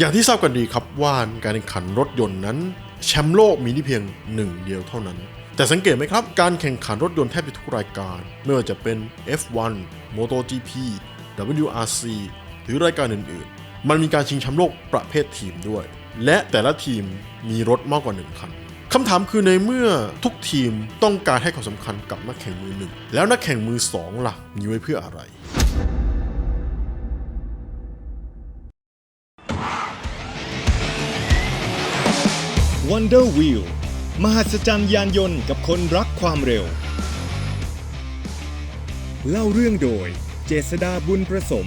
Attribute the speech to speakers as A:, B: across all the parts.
A: อย่างที่ทราบกันดีครับว่าการแข่งขันรถยนต์นั้นแชมป์โลกมีที่เพียงหนึ่งเดียวเท่านั้น แต่สังเกตไหมครับ การแข่งขันรถยนต์แทบจะทุกรายการ ไม่ว่าจะเป็น F1 MotoGP WRC หรือรายการอื่นๆ มันมีการชิงแชมป์โลกประเภททีมด้วย และแต่ละทีมมีรถมากกว่าหนึ่งคันคำถามคือในเมื่อทุกทีมต้องการให้ความสำคัญกับนักแข่งมือหนึ่งแล้วนักแข่งมือสองล่ะมีไว้เพื่ออะไร
B: Wonder Wheel มหัศจรรย์ยานยนต์กับคนรักความเร็ว เล่าเรื่องโดยเจษดาบุญประสม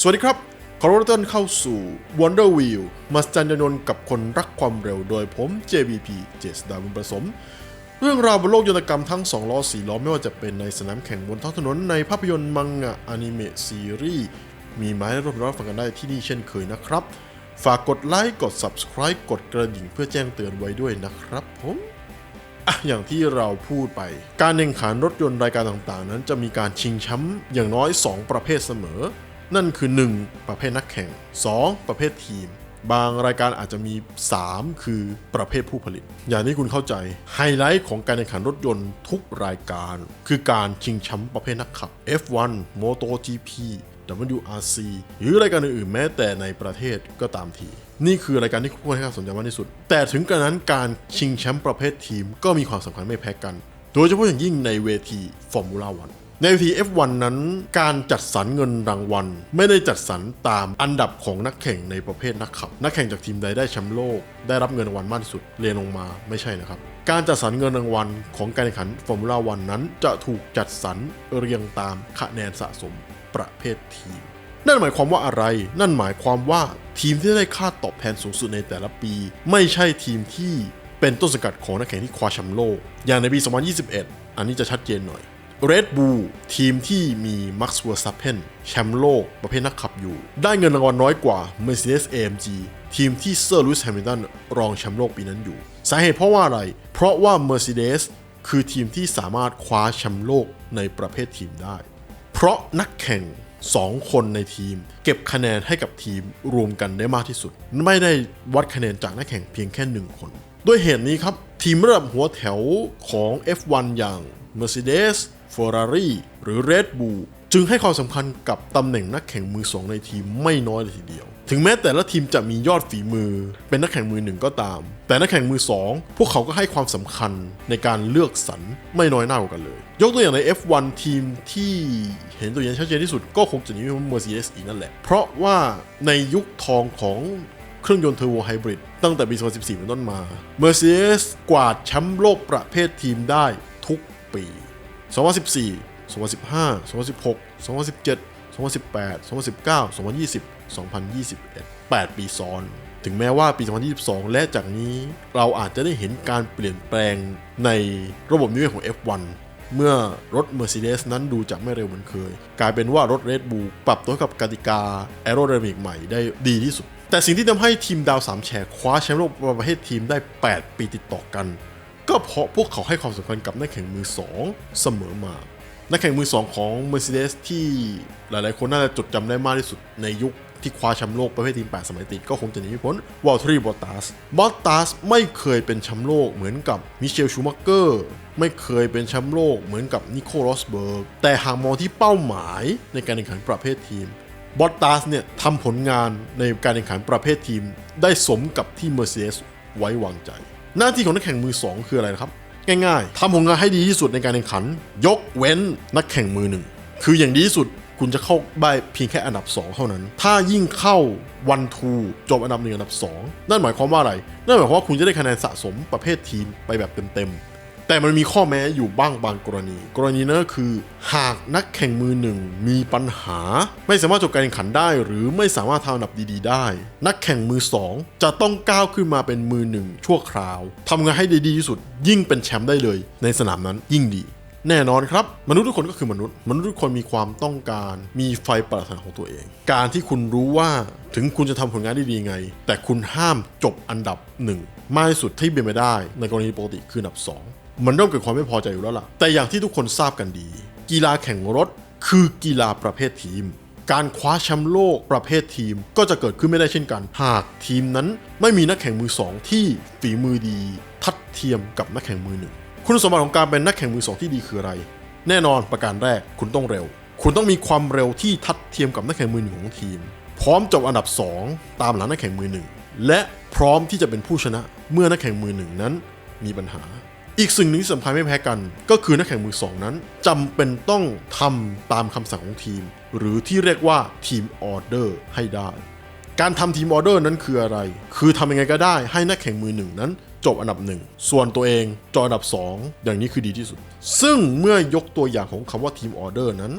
A: สวัสดีครับ ขอรับต้อนเข้าสู่ Wonder Wheel มาสจันยานนต์กับคนรักความเร็ว โดยผม JBP เจษดาบุญประสม เรื่องราวบนโลกยนตกรรมทั้ง 2 ล้อ 4 ล้อ ไม่ว่าจะเป็นในสนามแข่งบนท้องถนนในภาพยนตร์มังงะอนิเมะซีรีส์มีมาให้รับรับฟังกันได้ที่นี่เช่นเคยนะครับ ฝากกดไลค์กด Subscribe กดกระดิ่งเพื่อแจ้งเตือนไว้ด้วยนะครับผมอะอย่างที่เราพูดไป การแข่งขันรถยนต์รายการต่างๆ นั้นจะมีการชิงแชมป์อย่างน้อย 2 ประเภทเสมอ นั่นคือ 1 ประเภทนักแข่ง 2 ประเภททีม บางรายการอาจจะมี 3 คือประเภทผู้ผลิต อย่างที่คุณเข้าใจ ไฮไลท์ของการแข่งขันรถยนต์ทุกรายการ คือการชิงแชมป์ประเภทนักขับ F1 MotoGP WRC หรือรายการอื่นๆแม้แต่ในประเทศก็ตามที นี่คือรายการที่ควรให้ความสนใจมากที่สุด แต่ถึงกระนั้นการชิงแชมป์ประเภททีมก็มีความสำคัญไม่แพ้กัน โดยเฉพาะอย่างยิ่งในเวทีฟอร์มูล่าวันในเวที F1 นั้นการจัดสรรเงินรางวัล ไม่ได้จัดสรรตามอันดับของนักแข่งในประเภทนักขับ นักแข่งจากทีมใดได้แชมป์โลก ได้รับเงินรางวัลมากที่สุดเรียนลงมาไม่ใช่นะครับ การจัดสรรเงินรางวัลของการแข่งขันฟอร์มูล่าวันนั้น จะถูกจัดสรรเรียงตามคะแนนสะสม ประเภททีม นั่นหมายความว่าอะไร นั่นหมายความว่าทีมที่ได้ค่าตอบแทนสูงสุดในแต่ละปี ไม่ใช่ทีมที่เป็นต้นสังกัดของนักแข่งที่คว้าแชมป์โลก อย่างในปี 2021 อันนี้จะชัดเจนหน่อย Red Bull ทีมที่มี Max Verstappen แชมป์โลก ประเภทนักขับอยู่ ได้เงินรางวัลน้อยกว่า Mercedes AMG ทีมที่เซอร์ลุยส์แฮมิลตันรองแชมป์โลกปีนั้นอยู่ สาเหตุเพราะว่าอะไร เพราะว่า Mercedes คือทีมที่สามารถคว้าแชมป์โลกในประเภททีมได้ เพราะนักแข่ง 2 คนในทีม เก็บคะแนนให้กับทีมรวมกันได้มากที่สุด ไม่ได้วัดคะแนนจากนักแข่งเพียงแค่ 1 คน ด้วยเหตุนี้ครับ ทีมระดับหัวแถวของ F1 อย่าง Mercedes Ferrari หรือ Red Bull จึงให้ความสำคัญกับตำแหน่งนักแข่งมือสองในทีมไม่น้อยเลยทีเดียว ถึงแม้แต่ละทีมจะมียอดฝีมือ เป็นนักแข่งมือหนึ่งก็ตาม แต่นักแข่งมือสองพวกเขาก็ให้ความสำคัญในการเลือกสรรไม่น้อยหน้ากว่ากันเลย ยกตัวอย่างใน F1 ทีมที่เห็นตัวอย่างชัดเจนที่สุดก็คงจะนี้ว่า Mercedes อีกนั่นแหละ เพราะว่าในยุคทองของเครื่องยนต์เทอร์โบไฮบริดตั้งแต่ปี 2014 เป็นต้นมา Mercedes กวาดแชมป์โลกประเภททีมได้ทุกปี 2014 2015 2016 2017 2018 2019 2020 2021 8 ปีซ้อน ถึงแม้ว่าปี 2022 และจากนี้เราอาจจะได้เห็นการเปลี่ยนแปลงในระบบนิเวศของ F1 เมื่อรถ Mercedes นั้นดูจะไม่เร็วเหมือนเคย กลายเป็นว่ารถ Red Bull ปรับตัวกับกติกา Aerodynamic ใหม่ได้ดีที่สุด แต่สิ่งที่ทำให้ทีมดาวสามแฉกคว้าแชมป์โลกประเภททีมได้ 8 ปีติดต่อกัน ก็เพราะพวกเขาให้ความสำคัญกับนักแข่งมือ 2 เสมอมา นักแข่งมือ2ของ Mercedes ที่หลายๆ คนน่าจะจดจำได้มากที่สุดในยุคที่คว้าแชมป์โลกประเภททีม 8 สมัยติดก็คงจะหนีไม่พ้นวอลทรีบอตตาสบอตตาสไม่เคยเป็นแชมป์โลกเหมือนกับมิเชลชูมักเกอร์ไม่เคยเป็นแชมป์โลกเหมือนกับนิโคลอสเบิร์ก แต่หากมองที่เป้าหมายในการแข่งขันประเภททีมบอตตาสเนี่ยทำผลงานในการแข่งขันประเภททีม ได้สมกับที่ Mercedes ไว้วางใจ หน้าที่ของนักแข่งมือ 2 คืออะไรนะครับ ง่ายๆทำผลงานให้ดีที่สุดในการแข่งขัน ยกเว้นนักแข่งมือหนึ่ง คืออย่างดีที่สุดคุณจะเข้าได้เพียงแค่อันดับ 2 เท่านั้น ถ้ายิ่งเข้าวันทูจบอันดับหนึ่งอันดับ 2 นั่นหมายความว่าอะไร นั่นหมายความว่าคุณจะได้คะแนนสะสมประเภททีมไปแบบเต็มๆ แต่มันมีข้อแม้อยู่บ้างบางกรณี กรณีนั้นก็คือ หากนักแข่งมือหนึ่งมีปัญหา ไม่สามารถจบการแข่งขันได้ หรือไม่สามารถทำอันดับดีๆ ได้ นักแข่งมือสองจะต้องก้าวขึ้นมาเป็นมือหนึ่งชั่วคราวทำงานให้ดีที่สุด ยิ่งเป็นแชมป์ได้เลย ในสนามนั้นยิ่งดีแน่นอนครับ มนุษย์ทุกคนก็คือมนุษย์ มนุษย์ทุกคนมีความต้องการ มีไฟปรารถนาของตัวเอง การที่คุณรู้ว่าถึงคุณจะทำผลงานได้ดีไง แต่คุณห้ามจบอันดับหนึ่งมากที่สุดที่เป็นไปได้ ในกรณีปกติคืออันดับสอง มันเริ่มเกิดความไม่พอใจอยู่แล้วล่ะ แต่อย่างที่ทุกคนทราบกันดี กีฬาแข่งรถคือกีฬาประเภททีม การคว้าแชมป์โลกประเภททีมก็จะเกิดขึ้นไม่ได้เช่นกัน หากทีมนั้นไม่มีนักแข่งมือสองที่ฝีมือดี ทัดเทียมกับนักแข่งมือหนึ่งคุณสมบัติของการเป็นนักแข่งมือสองที่ดีคืออะไร แน่นอนประการแรกคุณต้องเร็ว คุณต้องมีความเร็วที่ทัดเทียมกับนักแข่งมือหนึ่งของทีม พร้อมจบอันดับ 2 ตามหลังนักแข่งมือหนึ่งและพร้อมที่จะเป็นผู้ชนะเมื่อนักแข่งมือหนึ่งนั้นมีปัญหา อีกสิ่งหนึ่งที่สำคัญไม่แพ้กัน ก็คือนักแข่งมือสองนั้นจำเป็นต้องทำตามคำสั่งของทีม หรือที่เรียกว่าทีมออเดอร์ให้ได้ การทำทีมออเดอร์นั้นคืออะไร คือทำยังไงก็ได้ให้นักแข่งมือหนึ่งนั้นจบอันดับหนึ่ง ส่วนตัวเองจบอันดับ 2 อย่างนี้คือดีที่สุด ซึ่งเมื่อยกตัวอย่างของคำว่าทีมออเดอร์นั้น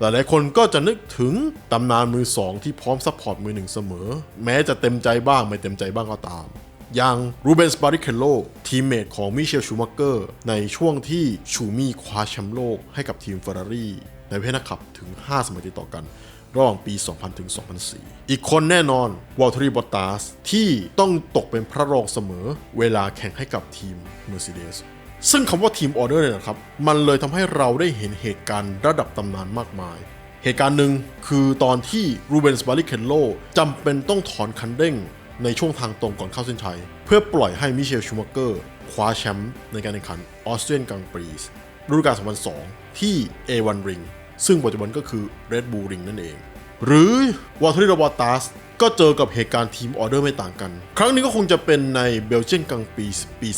A: หลายๆคนก็จะนึกถึงตำนานมือสองที่พร้อมซัพพอร์ตมือหนึ่งเสมอ แม้จะเต็มใจบ้างไม่เต็มใจบ้างก็ตาม อย่างรูเบนส์บาริเคโลทีมเมทของมิเชลชูมักเกอร์ในช่วงที่ชูมี่คว้าแชมป์โลกให้กับทีมเฟอร์รารี่ในประเภทนักขับถึง 5 สมัยติดต่อกันระหว่างปี 2000 ถึง 2004 อีกคนแน่นอนวอลเทอรีบอตตาสที่ต้องตกเป็นพระรองเสมอเวลาแข่งให้กับทีม Mercedes ซึ่งคำว่าทีมออเดอร์เนี่ยนะครับ มันเลยทำให้เราได้เห็นเหตุการณ์ระดับตำนานมากมาย เหตุการณ์หนึ่งคือตอนที่รูเบนส์บาริเคโลจำเป็นต้องถอนคันเร่ง ในช่วงทางตรงก่อนเข้าเส้นชัย เพื่อปล่อยให้มิเชลชูมักเกอร์คว้าแชมป์ในการแข่งขันออสเตรียนกังปรีสฤดูกาล2002 ที่ A1 Ring ซึ่งปัจจุบันก็คือ Red Bull Ring นั่นเอง หรือวอลเทอรีโรบอตัสก็เจอกับเหตุการณ์ทีมออเดอร์ไม่ต่างกัน ครั้งนี้ก็คงจะเป็นในเบลเจียนกังปีปี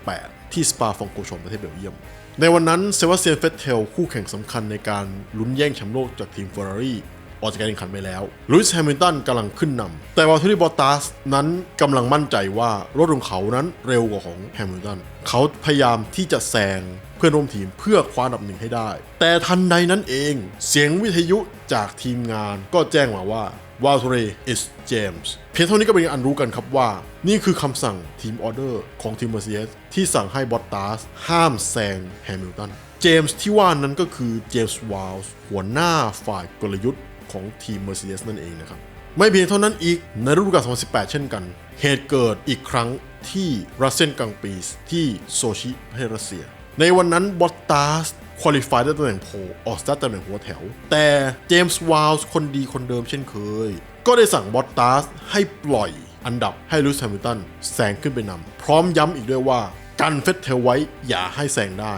A: 2018 ที่สปาฟองโกชงประเทศเบลเยียม ในวันนั้นเซบาเตียนเฟตเทลคู่แข่งสำคัญในการลุ้นแย่งแชมป์โลกจากทีมเฟอร์รารี่ ออกจากการแข่งขันไปแล้วลุยส์แฮมิลตันกำลังขึ้นนำแต่วอลเทอรี่บอตตัสนั้นกำลังมั่นใจว่ารถของเขานั้นเร็วกว่าของแฮมิลตันเขาพยายามที่จะแซงเพื่อนร่วมทีมเพื่อคว้าอันดับหนึ่งให้ได้ แต่ทันใดนั้นเอง เสียงวิทยุจากทีมงานก็แจ้งมาว่า w a l t e r y is James เพียงเท่านี้ก็เป็นอันรู้กันครับว่า นี่คือคำสั่งทีมออเดอร์ของทีม Mercedes ที่สั่งให้บอตตาสห้ามแซงแฮมิลตัน เจมส์ที่ว่านั้นก็คือเจมส์วาลส์หัวหน้าฝ่ายกลยุทธ์ ของทีม Mercedes นั่นเองนะครับ ไม่เพียงเท่านั้นอีกในฤดูกาล 2018 เช่นกัน เหตุเกิดอีกครั้งที่รัสเซนกังปีสที่โซชิประเทศรัสเซีย ในวันนั้นบอตตาสคุริฟายได้ตำแหน่งโพลออกสตาร์ทตำแหน่งหัวแถว แต่เจมส์วาลส์คนดีคนเดิมเช่นเคย ก็ได้สั่งบอตตาสให้ปล่อยอันดับให้ลูอิสแฮมิลตันแซงขึ้นไปนำพร้อมย้ำอีกด้วยว่ากันเฟตเทลไว้อย่าให้แซงได้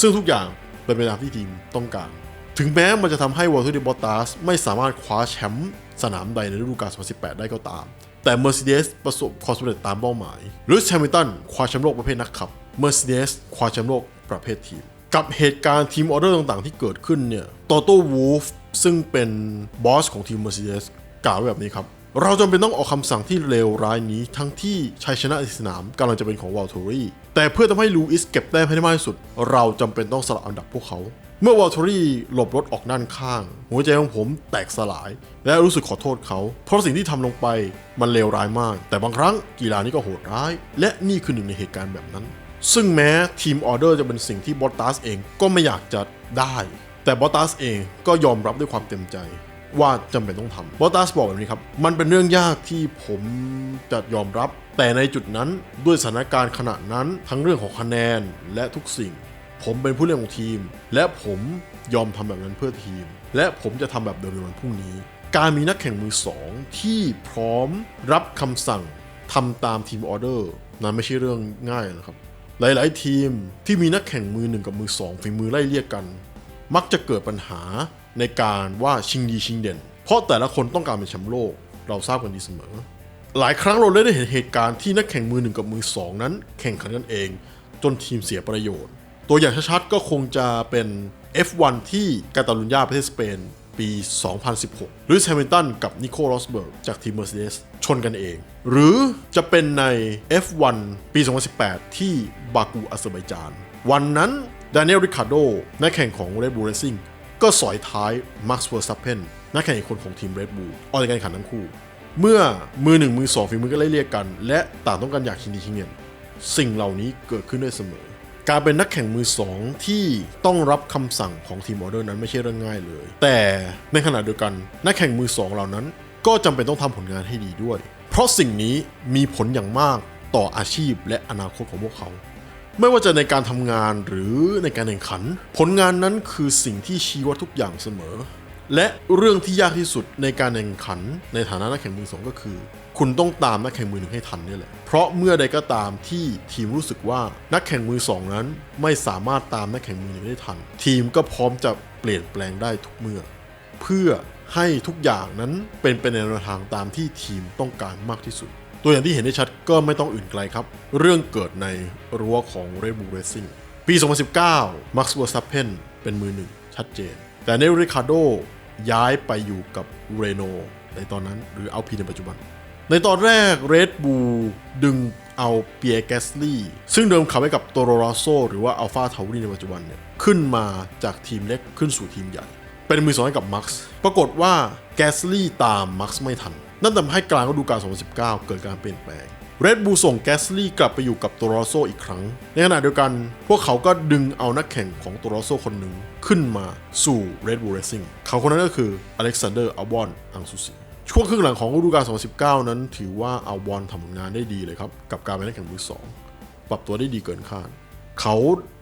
A: ซึ่งทุกอย่างเป็นไปตามที่ทีมต้องการ ถึงแม้มันจะทำให้วอลเทอร์บอตัสไม่สามารถคว้าแชมป์สนามใดในฤดูกาล 2018 ได้ก็ตาม แต่ Mercedes ประสบความสำเร็จตามเป้าหมายลุยส์แฮมิลตันคว้าแชมป์โลกประเภทนักขับ Mercedes คว้าแชมป์โลกประเภททีม กับเหตุการณ์ทีมออเดอร์ต่างๆ ที่เกิดขึ้นเนี่ยโตโต้วูฟซึ่งเป็นบอสของทีม Mercedes กล่าวแบบนี้ครับ เราจำเป็นต้องออกคำสั่งที่เลวร้ายนี้ทั้งที่ชัยชนะในสนามกำลังจะเป็นของวอลทอรี่แต่เพื่อทำให้ลูอิสเก็บแต้มให้ได้มากที่สุด เราจำเป็นต้องสละอันดับพวกเขา เมื่อวอลทอรี่หลบรถออกด้านข้าง หัวใจของผมแตกสลาย และรู้สึกขอโทษเขา เพราะสิ่งที่ทำลงไปมันเลวร้ายมาก แต่บางครั้งกีฬานี้ก็โหดร้าย และนี่คือหนึ่งในเหตุการณ์แบบนั้น ซึ่งแม้ทีมออเดอร์จะเป็นสิ่งที่บอตตัสเองก็ไม่อยากจะได้ แต่บอตตัสเองก็ยอมรับด้วยความเต็มใจ ว่าจำเป็นต้องทำบอตัสบอกแบบนี้ครับ มันเป็นเรื่องยากที่ผมจะยอมรับ แต่ในจุดนั้นด้วยสถานการณ์ขณะนั้นทั้งเรื่องของคะแนนและทุกสิ่ง ผมเป็นผู้เล่นของทีม และผมยอมทำแบบนั้นเพื่อทีม และผมจะทำแบบเดิมในวันพรุ่งนี้ การมีนักแข่งมือสองที่พร้อมรับคำสั่งทำตามทีมออเดอร์นั้นไม่ใช่เรื่องง่ายนะครับ หลาย ๆ ทีมที่มีนักแข่งมือหนึ่งกับมือสองฝีมือไล่เลี่ยกัน มักจะเกิดปัญหา ในการว่าชิงดีชิงเด่น เพราะแต่ละคนต้องการเป็นแชมป์โลก เราทราบกันดีเสมอ หลายครั้งเราได้เห็นเหตุการณ์ที่นักแข่งมือหนึ่งกับมือสองนั้น แข่งขันกันเอง จนทีมเสียประโยชน์ ตัวอย่างชัดๆก็คงจะเป็น F1 ที่กาตาลุญญาประเทศสเปนปี 2016 หรือแฮมิลตันกับนิโคลอสเบิร์กจากทีม Mercedes ชนกันเอง หรือจะเป็นใน F1 ปี 2018 ที่บากูอาเซอร์ไบจาน วันนั้นดานิเอลริคาร์โดนักแข่งของ Red Bull Racing ก็สอยท้ายมาร์ค s เวอร์ซัพเพนนักแข่งอีกคนของทีม Red Bull ออกจากการแข่งขันทั้งคู่ เมื่อมือหนึ่งมือสองฝีมือก็ไล่เรียกกัน และต่างต้องการอยากชิงดีชิงเงินสิ่งเหล่านี้เกิดขึ้นได้เสมอ การเป็นนักแข่งมือสองที่ต้องรับคำสั่งของทีมออเดอร์นั้นไม่ใช่เรื่องง่ายเลย แต่ในขณะเดียวกันนักแข่งมือสองเหล่านั้น ก็จำเป็นต้องทำผลงานให้ดีด้วย เพราะสิ่งนี้มีผลอย่างมากต่ออาชีพและอนาคตของพวกเขา ไม่ว่าจะในการทำงานหรือในการแข่งขัน ผลงานนั้นคือสิ่งที่ชี้วัดทุกอย่างเสมอ และเรื่องที่ยากที่สุดในการแข่งขัน ในฐานะนักแข่งมือสองก็คือ คุณต้องตามนักแข่งมือหนึ่งให้ทันนี่แหละ เพราะเมื่อใดก็ตามที่ทีมรู้สึกว่านักแข่งมือสองนั้น ไม่สามารถตามนักแข่งมือหนึ่งได้ทัน ทีมก็พร้อมจะเปลี่ยนแปลงได้ทุกเมื่อ เพื่อให้ทุกอย่างนั้นเป็นไปในแนวทางตามที่ทีมต้องการมากที่สุด ตัวอย่างที่เห็นได้ชัดก็ไม่ต้องอื่นไกลครับ เรื่องเกิดในรั้วของ Red Bull Racing ปี 2019 Max Verstappen เป็นมือหนึ่งชัดเจน แต่เนริคาโดย้ายไปอยู่กับเรโนในตอนนั้นหรือเอาพีในปัจจุบัน ในตอนแรก Red Bull ดึงเอาเปียแกสลี่ซึ่งเดิมขับให้กับโตโร r โซหรือว่า Alpha Tauri ในปัจจุบันเนี่ยขึ้นมาจากทีมเล็กขึ้นสู่ทีมใหญ่ เป็นมือสองให้กับมักซ์ปรากฏว่าแกสลี่ตามมักซ์ไม่ทัน นั่นทำให้กลางฤดูกาล 2019 เกิดการเปลี่ยนแปลง Red Bull ส่งแกสลี่กลับไปอยู่กับโตโร r โซอีกครั้ง ในขณะเดียวกันพวกเขาก็ดึงเอานักแข่งของโตโร r โซคนหนึ่งขึ้นมาสู่ Red Bull Racing เขาคนนั้นก็คืออเล็กซานเดอร์อัลบอนอังซูซิช่วงครึ่งหลังของฤดูกาล 2019 นั้นถือว่าอัลบอนทำผลงานได้ดีเลยครับ กับการเป็นนักแข่งมือสองปรับตัวได้ดีเกินคาดเขา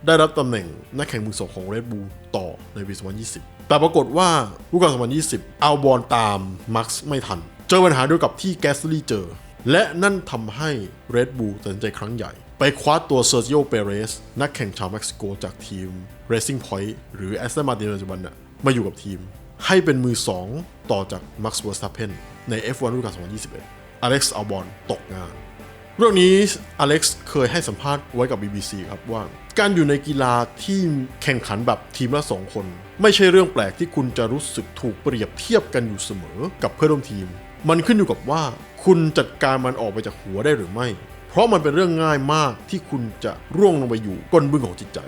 A: ได้รับตำแหน่งนักแข่งมือสองของ Red Bull ต่อในปี 2020 แต่ปรากฏว่าฤดูกาล 2020 อัลบอนตามมักซ์ไม่ทัน เจอปัญหาเดียวกับที่แกสลี่เจอ และนั่นทำให้ Red Bull ตัดสินใจครั้งใหญ่ ไปคว้าตัวเซอร์จิโอเปเรสนักแข่งชาวเม็กซิโกจากทีม Racing Point หรือ Aston Martin ในปัจจุบันน่ะมาอยู่กับทีม ให้เป็นมือ 2 ต่อจาก Max Verstappen ใน F1 ฤดูกาล2021อเล็กซ์อัลบอนตกงาน เรื่องนี้อเล็กซ์เคยให้สัมภาษณ์ไว้กับ BBC ครับว่า การอยู่ในกีฬาที่แข่งขันแบบทีมละสองคน ไม่ใช่เรื่องแปลกที่คุณจะรู้สึกถูกเปรียบเทียบกันอยู่เสมอกับเพื่อนร่วมทีม มันขึ้นอยู่กับว่า คุณจัดการมันออกไปจากหัวได้หรือไม่ เพราะมันเป็นเรื่องง่ายมากที่คุณจะร่วงลงไปอยู่ก้นบึ้งของจิตใจ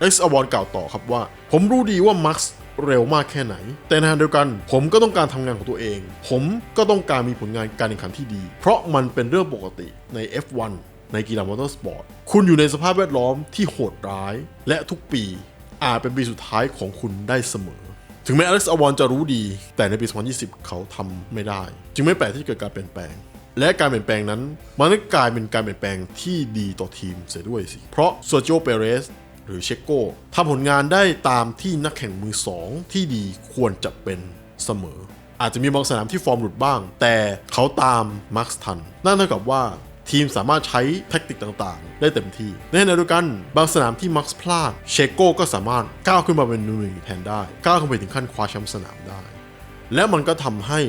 A: เอ็กซ์อวอนกล่าวต่อครับว่า ผมรู้ดีว่ามักซ์เร็วมากแค่ไหน แต่ในขณะเดียวกันผมก็ต้องการทำงานของตัวเอง ผมก็ต้องการมีผลงานการแข่งขันที่ดี เพราะมันเป็นเรื่องปกติใน F1 ในกีฬามอเตอร์สปอร์ต คุณอยู่ในสภาพแวดล้อมที่โหดร้าย และทุกปีอาจเป็นปีสุดท้ายของคุณได้เสมอ ถึงแม้อเล็กซ์อวอนจะรู้ดี แต่ในปี 2020 เขาทำไม่ได้ จึงไม่แปลกที่เกิดการเปลี่ยนแปลง และการเปลี่ยนแปลงนั้น มันก็กลายเป็นการเปลี่ยนแปลงที่ดีต่อทีมเสียด้วยสิ เพราะโซจิโอเปเรสหรือเชโกทำผลงานได้ตามที่นักแข่งมือสองที่ดีควรจะเป็นเสมอ อาจจะมีบางสนามที่ฟอร์มหลุดบ้าง แต่เขาตามมาร์คทัน นั่นเท่ากับว่า ทีมสามารถใช้แท็กติกต่างๆ ได้เต็มที่ ในขณะเดียวกัน บางสนามที่มักซ์พลาด เชโกก็สามารถก้าวขึ้นมาเป็นมือหนึ่งแทนได้ ก้าวขึ้นไปถึงขั้นคว้าแชมป์สนามได้ และมันก็ทำให้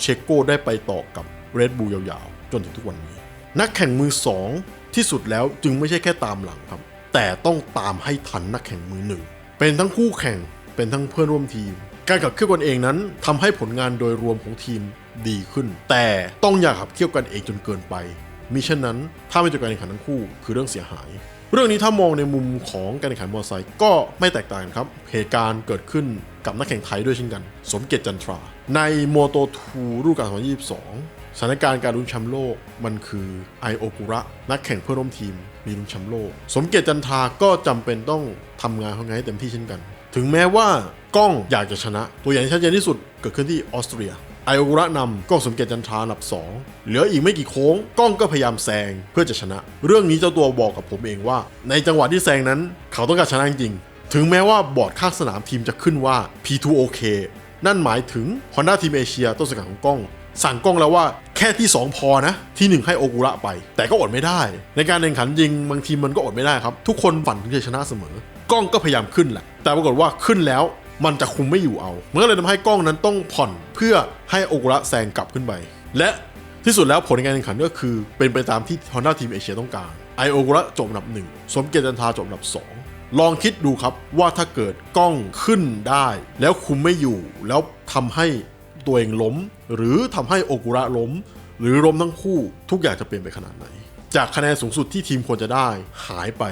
A: เชโกได้ไปต่อกับเรดบูลยาวๆ จนถึงทุกวันนี้ นักแข่งมือสองที่สุดแล้วจึงไม่ใช่แค่ตามหลังครับ แต่ต้องตามให้ทันนักแข่งมือหนึ่งเป็นทั้งคู่แข่งเป็นทั้งเพื่อนร่วมทีม การขับเคี่ยวกันเองนั้นทำให้ผลงานโดยรวมของทีมดีขึ้น แต่ต้องอย่าขับเคี่ยวกันเองจนเกินไป มิเช่นนั้น ถ้าไม่จบการแข่งขันทั้งคู่คือเรื่องเสียหาย เรื่องนี้ถ้ามองในมุมของการแข่งขันมอเตอร์ไซค์ก็ไม่แตกต่างครับ เหตุการณ์เกิดขึ้นกับนักแข่งไทยด้วยเช่นกัน สมเกียรติจันทรา ในโมโตทูฤดูกาล2022 สถานการณ์การลุ้นแชมป์โลกมันคือไอโอกุระนักแข่งเพื่อนร่วมทีมมีลุ้นแชมป์โลก สมเกียรติจันทราก็จำเป็นต้องทำงานของงานให้เต็มที่เช่นกัน ถึงแม้ว่ากล้องอยากจะชนะ ตัวอย่างที่ชัดเจนที่สุดเกิดขึ้นที่ออสเตรีย ไอโอกุระนำกล้องสมเกียรติจันทราอันดับ 2 เหลืออีกไม่กี่โค้งกล้องก็พยายามแซงเพื่อจะชนะ เรื่องนี้เจ้าตัวบอกกับผมเองว่า ในจังหวะที่แซงนั้น เขาต้องการชนะจริง ถึงแม้ว่าบอร์ดข้างสนามทีมจะขึ้นว่า P2OK นั่นหมายถึง Honda ทีมเอเชียต้นสังกัดของกล้อง สั่งกล้องแล้วว่าแค่ที่ 2 พอนะ ที่ 1 ให้โอกุระไป แต่ก็อดไม่ได้ ในการแข่งขันจริงบางทีมันก็อดไม่ได้ครับ ทุกคนฝันถึงจะชนะเสมอ กล้องก็พยายามขึ้นแหละแต่ปรากฏว่าขึ้นแล้ว มันจะคุมไม่อยู่เอาเมันก็เลยทำให้กล้องนั้นต้องผ่อนเพื่อให้โอกุระแซงกลับขึ้นไป และที่สุดแล้วผลการแข่งขันก็คือ เป็นไปตามที่ Honda ทีมเอเชียต้องการไอโอกุระจบอันดับหนึ่งสมเกียรติจันทาจบอันดับสองลองคิดดูครับว่าถ้าเกิดกล้องขึ้นได้ แล้วคุมไม่อยู่ แล้วทำให้ตัวเองล้ม หรือทำให้โอกุระล้ม หรือล้มทั้งคู่ทุกอย่างจะเปลี่ยนไปขนาดไหน จากคะแนนสูงสุดที่ทีมควรจะได้ หายไป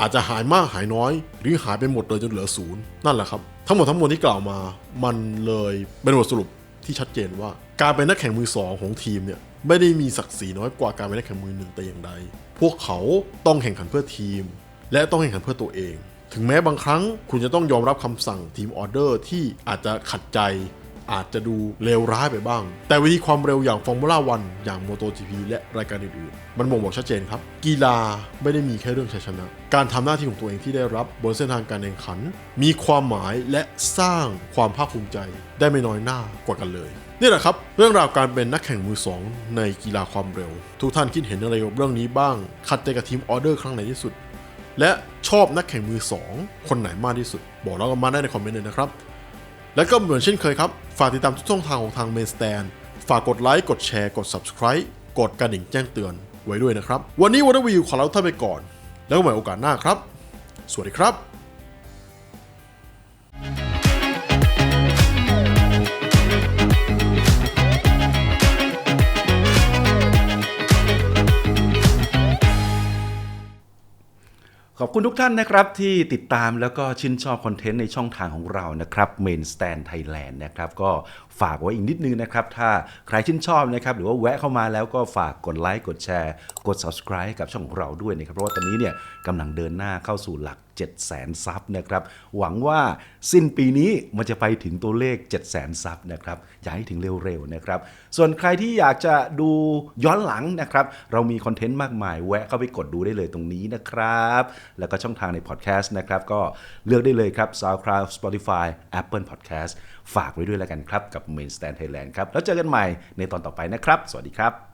A: อาจจะหายมากหายน้อย หรือหายไปหมดเลยจนเหลือศูนย์นั่นแหละครับ ทั้งหมดทั้งมวลที่กล่าวมา มันเลยเป็นบทสรุปที่ชัดเจนว่า การเป็นนักแข่งมือสองของทีมเนี่ยไม่ได้มีศักดิ์ศรีน้อยกว่าการเป็นนักแข่งมือหนึ่งแต่อย่างใด พวกเขาต้องแข่งขันเพื่อทีม และต้องแข่งขันเพื่อตัวเอง ถึงแม้บางครั้งคุณจะต้องยอมรับคำสั่งทีมออเดอร์ที่อาจจะขัดใจ อาจจะดูเลวร้ายไปบ้าง แต่วิธีความเร็วอย่างฟอร์มูล่าวันอย่าง MotoGP และรายการอื่นๆ มันบ่งบอกชัดเจนครับ กีฬาไม่ได้มีแค่เรื่องชัยชนะ การทำหน้าที่ของตัวเองที่ได้รับบนเส้นทางการแข่งขัน มีความหมายและสร้างความภาคภูมิใจ ได้ไม่น้อยหน้ากว่ากันเลยนี่แหละครับ เรื่องราวการเป็นนักแข่งมือสองในกีฬาความเร็ว ทุกท่านคิดเห็นอะไรกับเรื่องนี้บ้างขัดใจกับทีมออเดอร์ครั้งไหนที่สุด และชอบนักแข่งมือสองคนไหนมากที่สุด บอกเรากันมาได้ในคอมเมนต์เลยนะครับ และก็เหมือนเช่นเคยครับ ฝากติดตามทุกช่องทางของทางเมนสแตนฝากกดไลค์ กดแชร์ กด Subscribe กดกระดิ่งแจ้งเตือนไว้ด้วยนะครับ วันนี้วันวิวขอลาท่านไปก่อน แล้วก็ใหม่โอกาสหน้าครับ สวัสดีครับ
C: ขอบคุณทุกท่านนะครับที่ติดตามแล้วก็ชื่นชอบคอนเทนต์ในช่องทางของเรานะครับ Main Stand Thailand นะครับก็ฝากไว้อีกนิดนึงนะครับ ถ้าใครชื่นชอบนะครับหรือว่าแวะเข้ามาแล้วก็ฝากกดไลค์กดแชร์ กด subscribe ให้กับช่องของเราด้วยนะครับเพราะว่าตอนนี้เนี่ยกำลังเดินหน้าเข้าสู่หลัก 7 0 0 0 0 0ซับนะครับหวังว่าสิ้นปีนี้มันจะไปถึงตัวเลข7 0 0 0 0 0ซับนะครับอยากให้ถึงเร็วๆนะครับส่วนใครที่อยากจะดูย้อนหลังนะครับเรามีคอนเทนต์มากมาย แวะเข้าไปกดดูได้เลยตรงนี้นะครับแล้วก็ช่องทางในพอดแคสต์นะครับก็เลือกได้เลยครับ SoundCloud Spotify Apple Podcast ฝากไว้ด้วยแล้วกันครับกับ Main Stand Thailand ครับแล้วเจอกันใหม่ในตอนต่อไปนะครับ สวัสดีครับ